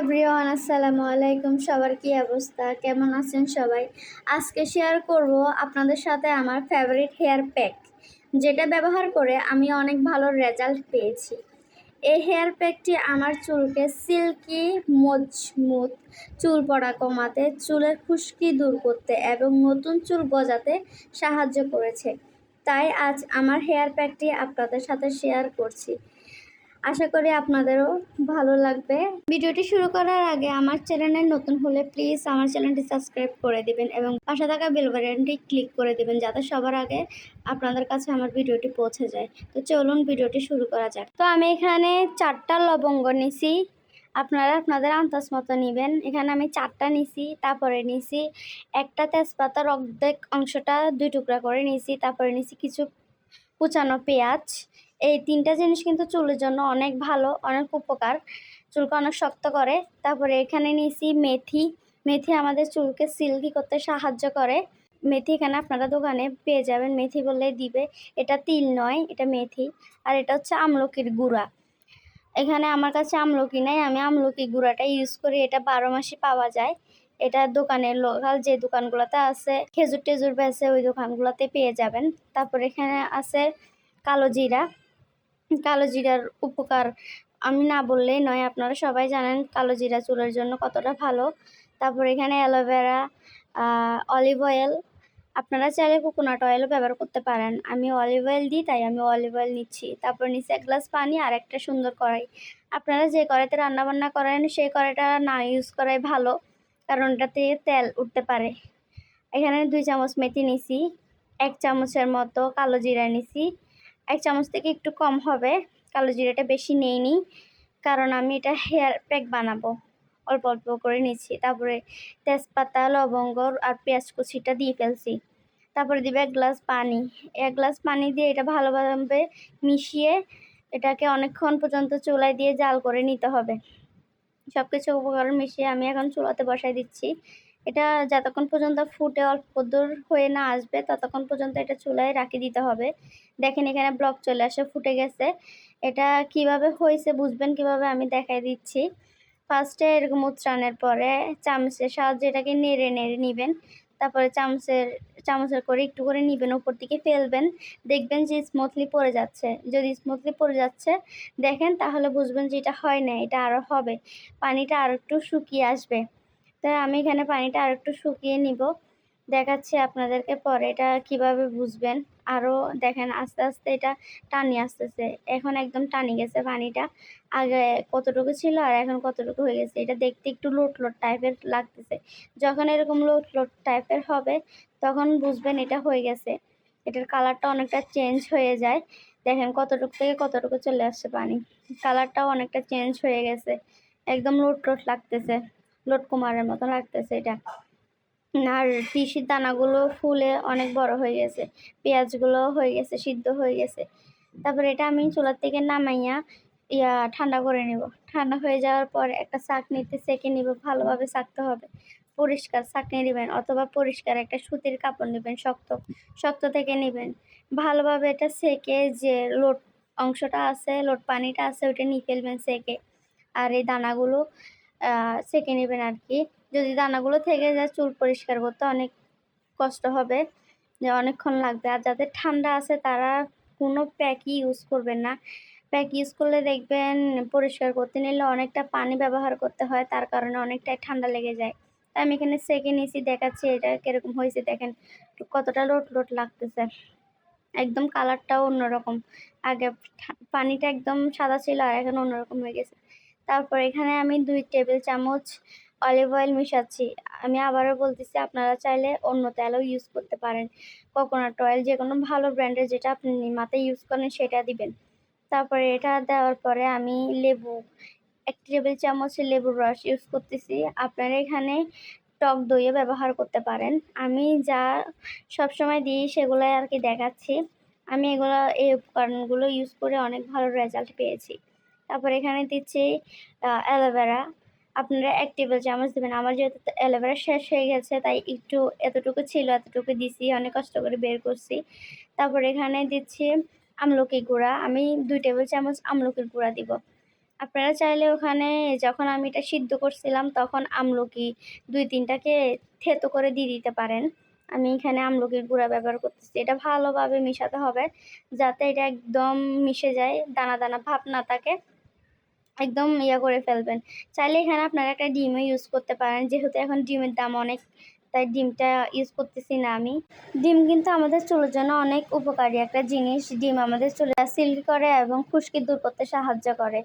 Everyone আসসালামু আলাইকুম। সবার কি অবস্থা? কেমন আছেন সবাই? আজকে শেয়ার করব আপনাদের সাথে আমার ফেভারিট হেয়ার প্যাক যেটা ব্যবহার করে আমি অনেক ভালো রেজাল্ট পেয়েছি। এই হেয়ার প্যাকটি আমার চুলকে সিল্কি মজমুত চুল পড়া কমাতে, চুলের খুশকি দূর করতে এবং নতুন চুল গজাতে সাহায্য করেছে। তাই আজ আমার হেয়ার প্যাকটি আপনাদের সাথে শেয়ার করছি। আশা করি আপনাদেরও ভালো লাগবে। ভিডিওটি শুরু করার আগে আমার চ্যানেলে নতুন হলে প্লিজ আমার চ্যানেলটি সাবস্ক্রাইব করে দিবেন এবং পাশে থাকা বেল বাটনটি ক্লিক করে দিবেন যাতে সবার আগে আপনাদের কাছে আমার ভিডিওটি পৌঁছে যায়। তো চলুন ভিডিওটি শুরু করা যাক। তো আমি এখানে চারটা লবঙ্গ নিছি। আপনারা আপনাদের আন্দাজ মতো নেবেন। এখানে আমি চারটা নিছি, তারপরে নিছি একটা তেজপাতার অর্ধেক অংশটা দুই টুকরা করে নিছি, তারপরে নিছি কিছু কুচানো পেঁয়াজ এই তিনটা জিনিস কিন্তু চুলের জন্য অনেক ভালো, অনেক উপকার। চুলকে অনেক শক্ত করে। তারপরে এখানে নিয়েছি মেথি। মেথি আমাদের চুলকে সিল্কি করতে সাহায্য করে। মেথি এখানে আপনারা দোকানে পেয়ে যাবেন। মেথি বললে দিবে। এটা তিল নয়, এটা মেথি। আর এটা হচ্ছে আমলকির গুঁড়া। এখানে আমার কাছে আমলকি নাই। আমি আমলকি গুঁড়াটা ইউজ করি। এটা বারো মাসে পাওয়া যায়। এটা দোকানের লোকাল যে দোকানগুলোতে আছে, খেজুর টেজুর বেছে ওই দোকানগুলোতে পেয়ে যাবেন। তারপর এখানে আছে কালো জিরা। কালো জিরার উপকার। আমি না বললেই নয়, আপনারা সবাই জানেন কালো জিরা চুলের জন্য কতটা ভালো। তারপর এখানে অ্যালোভেরা অলিভ অয়েল আপনারা চাইলে কোকোনাট অয়েলও ব্যবহার করতে পারেন। আমি অলিভ অয়েল দিই, তাই আমি অলিভ অয়েল নিচ্ছি। তারপর নিচ্ছি এক গ্লাস পানি আর একটা সুন্দর কড়াই। আপনারা যে কড়াইতে রান্নাবান্না করেন সেই কড়াইটা না ইউজ করাই ভালো, কারণ এটাতে তেল উঠতে পারে। এখানে দুই চামচ মেথি নিছি, এক চামচের মতো কালো জিরা নিছি। এক চামচ থেকে একটু কম হবে। কালো জিরাটা বেশি নেইনি, কারণ আমি এটা হেয়ার প্যাক বানাবো। অল্প অল্প করে নিচ্ছি। তারপরে তেজপাতা, লবঙ্গ আর পেঁয়াজ কুচিটা দিয়ে ফেলছি। তারপরে দিবে এক গ্লাস পানি। এক গ্লাস পানি দিয়ে এটা ভালোভাবে মিশিয়ে এটাকে অনেকক্ষণ পর্যন্ত চুলায় দিয়ে জাল করে নিতে হবে। সব কিছু উপকরণ মিশিয়ে আমি এখন চুলাতে বসাই দিচ্ছি। এটা যতক্ষণ পর্যন্ত ফুটে অল্প দূর হয়ে না আসবে, ততক্ষণ পর্যন্ত এটা চুলায় রাখি দিতে হবে। দেখেন এখানে ব্লক চলে আসে, ফুটে গেছে। এটা কীভাবে হয়েছে বুঝবেন কীভাবে আমি দেখাই দিচ্ছি। ফার্স্টে এরকম উচ্চারণের পরে চামচের সাহায্যে এটাকে নেড়ে নেড়ে নেবেন। তারপরে চামচের চামচের করে একটু করে নিবেন ওপর দিকে ফেলবেন। দেখবেন যে স্মুথলি পড়ে যাচ্ছে। যদি স্মুথলি পড়ে যাচ্ছে, দেখেন তাহলে বুঝবেন যে এটা হয় না, এটা আরও হবে। পানিটা আরও একটু শুকিয়ে আসবে। তাই আমি এখানে পানিটা আর একটু শুকিয়ে নিব। দেখাচ্ছি আপনাদেরকে পরে এটা কীভাবে বুঝবেন। আরও দেখেন, আস্তে আস্তে এটা টানি আসতেছে। এখন একদম টানি গেছে পানিটা। আগে কতটুকু ছিল আর এখন কতটুকু হয়ে গেছে, এটা দেখতে একটু লোট লোট টাইপের লাগতেছে। যখন এরকম লোট লোট টাইপের হবে, তখন বুঝবেন এটা হয়ে গেছে। এটার কালারটা অনেকটা চেঞ্জ হয়ে যায়। দেখেন কতটুকু থেকে কতটুকু চলে আসছে পানি। কালারটাও অনেকটা চেঞ্জ হয়ে গেছে। একদম লোট লোট লাগতেছে। লোট কুমারের মতো লাগতেছে এটা। আর তিসির দানাগুলো ফুলে অনেক বড় হয়ে গেছে, পেঁয়াজগুলো হয়ে গেছে, সিদ্ধ হয়ে গেছে। তারপর এটা আমি চুলার থেকে নামাইয়া ইয়া ঠান্ডা করে নেব। ঠান্ডা হয়ে যাওয়ার পর একটা নিতে সেঁকে নিব, ভালোভাবে সাকতে হবে। পরিষ্কার ছাঁকনি নেবেন অথবা পরিষ্কার একটা সুতির কাপড় নেবেন, শক্ত শক্ত থেকে নেবেন। ভালোভাবে এটা সেঁকে যে লোট অংশটা আছে, লোট পানিটা আছে ওটা নিয়ে ফেলবেন সেঁকে। আর এই দানাগুলো সেঁকে নেবেন আর কি যদি দানাগুলো থেকে যায়, চুল পরিষ্কার করতে অনেক কষ্ট হবে, যে অনেকক্ষণ লাগবে। আর যাদের ঠান্ডা আছে, তারা কোনো প্যাকই ইউজ করবেন না। প্যাক ইউজ করলে দেখবেন পরিষ্কার করতে নিলে অনেকটা পানি ব্যবহার করতে হয়, তার কারণে অনেকটাই ঠান্ডা লেগে যায়। তাই আমি এখানে সেকে নিয়েছি দেখাচ্ছি, এটা কীরকম হয়েছে দেখেন, কতটা লোট লোট লাগতেছে। একদম কালারটাও অন্যরকম। আগে পানিটা একদম সাদা ছিল, আর এখন অন্যরকম হয়ে গেছে। তারপর এখানে আমি দুই টেবিল চামচ অলিভ অয়েল মিশাচ্ছি। আমি আবারও বলতেছি, আপনারা চাইলে অন্য তেলও ইউজ করতে পারেন। কোকোনাট অয়েল যে কোনো ভালো ব্র্যান্ডের যেটা আপনি মাথায় ইউজ করেন সেটা দিবেন। তারপরে এটা দেওয়ার পরে আমি লেবু, এক টেবিল চামচ লেবুর রস ইউজ করতেছি। আপনারা এখানে টক দইও ব্যবহার করতে পারেন। আমি যা সবসময় দিই সেগুলোই আর কি দেখাচ্ছি। আমি এগুলো, এই উপকরণগুলো ইউজ করে অনেক ভালো রেজাল্ট পেয়েছি। তারপর এখানে দিচ্ছি অ্যালোভেরা। আপনারা এক টেবিল চামচ দেবেন। আমার যেহেতু অ্যালোভেরা শেষ হয়ে গেছে, তাই একটু এতটুকু ছিল, এতটুকু দিছি, অনেক কষ্ট করে বের করছি। তারপর এখানে দিচ্ছি আমলকি গুঁড়া। আমি দুই টেবিল চামচ আমলকির গুঁড়া দিব। আপনারা চাইলে ওখানে যখন আমি এটা সিদ্ধ করছিলাম, তখন আমলকি দুই তিনটাকে থেতো করে দিয়ে দিতে পারেন। আমি এখানে আমলকির গুঁড়া ব্যবহার করতেছি। এটা ভালোভাবে মিশাতে হবে, যাতে এটা একদম মিশে যায়, দানা দানা ভাব না থাকে। একদম ইয়া করে ফেলবেন। চাইলে এখানে আপনারা একটা ডিমও ইউজ করতে পারেন, যেহেতু এখন ডিমের দাম অনেক, তাই ডিমটা ইউজ করতেছি না আমি। ডিম কিন্তু আমাদের চুলের জন্য অনেক উপকারী একটা জিনিস। ডিম আমাদের চুলে সিল্ক করে এবং খুশকি দূর করতে সাহায্য করে।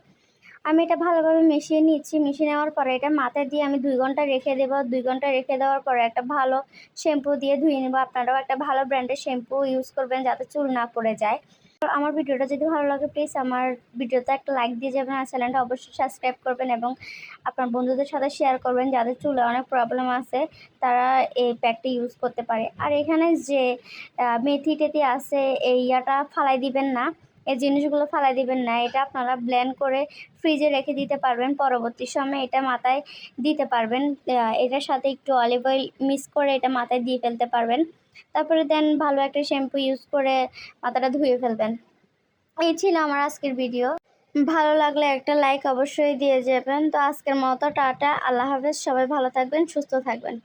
আমি এটা ভালোভাবে মিশিয়ে নিচ্ছি। মিশিয়ে নেওয়ার পরে এটা মাথায় দিয়ে আমি দুই ঘণ্টা রেখে দেবো। দুই ঘণ্টা রেখে দেওয়ার পরে একটা ভালো শ্যাম্পু দিয়ে ধুয়ে নেব। আপনারাও একটা ভালো ব্র্যান্ডের শ্যাম্পু ইউজ করবেন যাতে চুল না পড়ে যায়। আমার ভিডিওটা যদি ভালো লাগে প্লিজ আমার ভিডিওতে একটা লাইক দিয়ে যাবেন আর চ্যানেলটা অবশ্যই সাবস্ক্রাইব করবেন এবং আপনার বন্ধুদের সাথে শেয়ার করবেন যাদের চুলে অনেক প্রবলেম আছে, তারা এই প্যাকটি ইউজ করতে পারে। আর এখানে যে মেথি টেথি আছে, এই ইয়াটা ফালাই দিবেন না। এই জিনিসগুলো ফালাই দিবেন না। এটা আপনারা ব্লেন্ড করে ফ্রিজে রেখে দিতে পারবেন। পরবর্তী সময়ে এটা মাথায় দিতে পারবেন। এটার সাথে একটু অলিভ অয়েল মিক্স করে এটা মাথায় দিয়ে ফেলতে পারবেন। তারপরে দেন ভালো একটা শ্যাম্পু ইউজ করে মাথাটা ধুয়ে ফেলবেন। এই ছিল আমার আজকের ভিডিও ভালো লাগলে একটা লাইক অবশ্যই দিয়ে যাবেন। তো আজকের মতো টাটা, আল্লাহ হাফেজ, সবাই ভালো থাকবেন, সুস্থ থাকবেন।